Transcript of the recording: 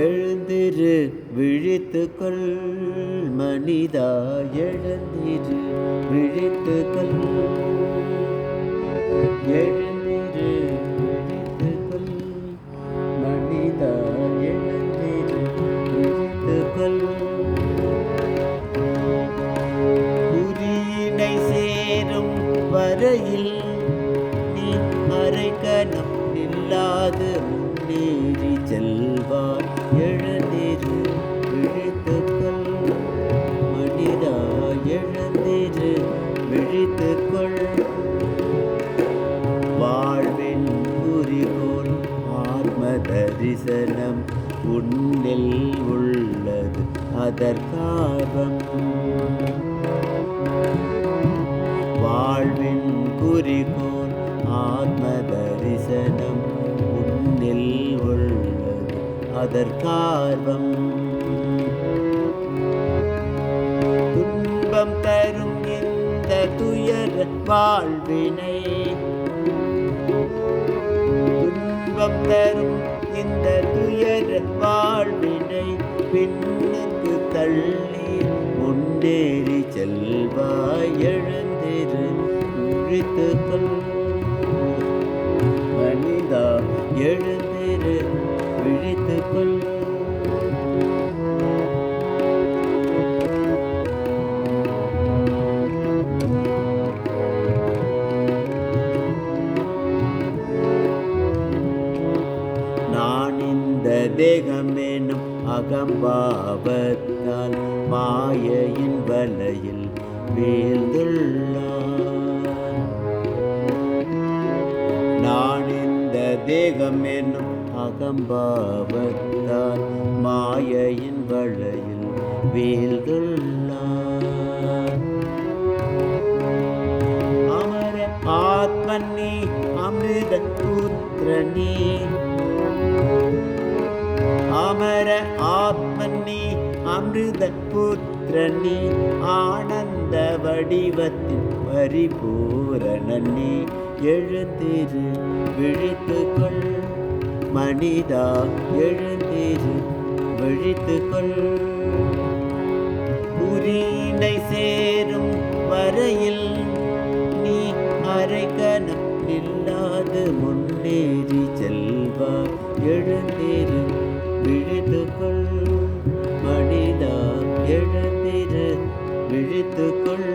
எழுந்திரு விழித்துக்கொள் மனிதா எழுந்திரு விழித்துக்கொள். எழுந்திரு விழித்துக்கொள் மனிதா எழுந்திரு விழித்துக்கொள். குறியினை சேரும் வரையில் செல்வார் எழுந்திரு விழித்துக்கொள். மனிதா எழுந்திரு விழித்துக்கொள். வாழ்வின் குறிகோள் ஆத்ம தரிசனம் உன்னில் உள்ளது அதற்காகம். வாழ்வின் குறிகோள் ஆத்ம தரிசனம் அதற்கார்வம் துன்பம் தரும் இந்த துயர் வாழ்வினை. துன்பம் தரும் இந்த துயர் வாழ்வினை பின்னுக்கு தள்ளி முன்னேறி செல்வாய் எழுந்திரு உழித்து கொள். இந்த அகம்பாவத்தால் மாயையின் வலையில் வீழ்ந்துள்ளான். நான் இந்த தேகம் என்னும் அகம்பாவத்தால் மாயையின் வலையில் வீழ்ந்துள்ளான். அமர ஆத்மன் நீ அமிர்த புத்திர நீ அமர ஆத்மன்னி அமிர்த புத்திரனி ஆனந்த வடிவத்தின் பரிபூரணி எழுந்திரு விழித்துக்கொள் மனிதா எழுந்திரு விழித்துக்கொள். புரியினை சேரும் வரையில் நீ அரைக்கணம் இல்லாது முன்னேறி செல்வார் எழுந்திரு விழித்துக்கொள் மனிதா எழுந்திரு விழித்துக்கொள்